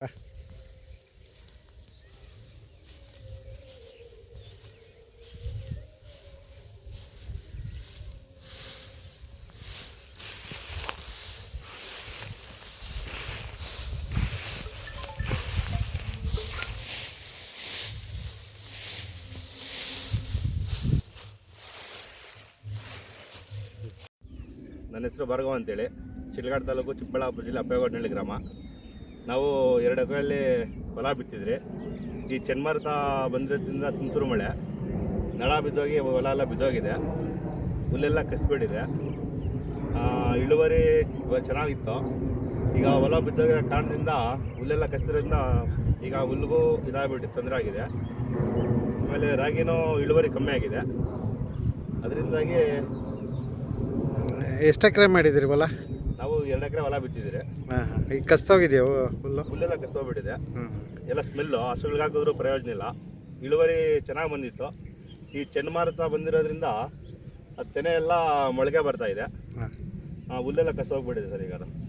ನನ್ನ ಹೆಸರು ಭಾರ್ಗವ ಅಂತೇಳಿ. ಶಿಲ್ಘಾಟ್ ತಾಲೂಕು ಚಿಕ್ಕಬಳ್ಳಾಪುರ ಜಿಲ್ಲೆ ಅಪ್ಪೇಗೌಡನಹಳ್ಳಿ ಗ್ರಾಮ. ನಾವು ಎರಡು ಎಕರೆಯಲ್ಲಿ ಹೊಲ ಬಿತ್ತಿದ್ರಿ. ಈ ಚಂಡಮಾರುತ ಬಂದಿರೋದ್ರಿಂದ ತುಂತುರು ಮಳೆ. ನಳ ಬಿದ್ದೋಗಿ ಹೊಲ ಎಲ್ಲ ಬಿದ್ದೋಗಿದೆ. ಹುಲ್ಲೆಲ್ಲ ಕಸ್ಬಿಟ್ಟಿದೆ. ಇಳುವರಿ ಚೆನ್ನಾಗಿತ್ತು. ಈಗ ಹೊಲ ಬಿದ್ದೋಗಿರೋ ಕಾರಣದಿಂದ ಹುಲ್ಲೆಲ್ಲ ಕಸಿದ್ರಿಂದ ಈಗ ಹುಲ್ಲಿಗೂ ಇದಾಗ್ಬಿಟ್ಟು ತೊಂದರೆ ಆಗಿದೆ. ಆಮೇಲೆ ರಾಗಿನೂ ಇಳುವರಿ ಕಮ್ಮಿ ಆಗಿದೆ. ಅದರಿಂದಾಗಿ ಎಷ್ಟು ಎಕರೆ ಮಾಡಿದಿರಿ ಹೊಲ? ಎರಡು ಎಕರೆ ಹೊಲ ಬಿತ್ತಿದ್ದೀರಿ. ಹಾಂ ಹಾಂ. ಈಗ ಕಸ್ತೋಗಿದೆಯೋ ಹುಲ್ಲು? ಹುಲ್ಲೆಲ್ಲ ಕಸ್ತೋಗ್ಬಿಟ್ಟಿದೆ ಹ್ಞೂ ಎಲ್ಲ ಸ್ಮೆಲ್ಲು ಹಸುಗಳಿಗೆ ಹಾಕಿದ್ರು ಪ್ರಯೋಜನ ಇಲ್ಲ. ಇಳುವರಿ ಚೆನ್ನಾಗಿ ಬಂದಿತ್ತು. ಈ ಚಂಡಮಾರುತ ಬಂದಿರೋದ್ರಿಂದ ಅದು ತೆನೆ ಎಲ್ಲ ಮೊಳಕೆ ಬರ್ತಾ ಇದೆ. ಹಾಂ. ಆ, ಹುಲ್ಲೆಲ್ಲ ಕಸ್ತೋಗ್ಬಿಟ್ಟಿದೆ ಸರ್ ಈಗ ಅದು.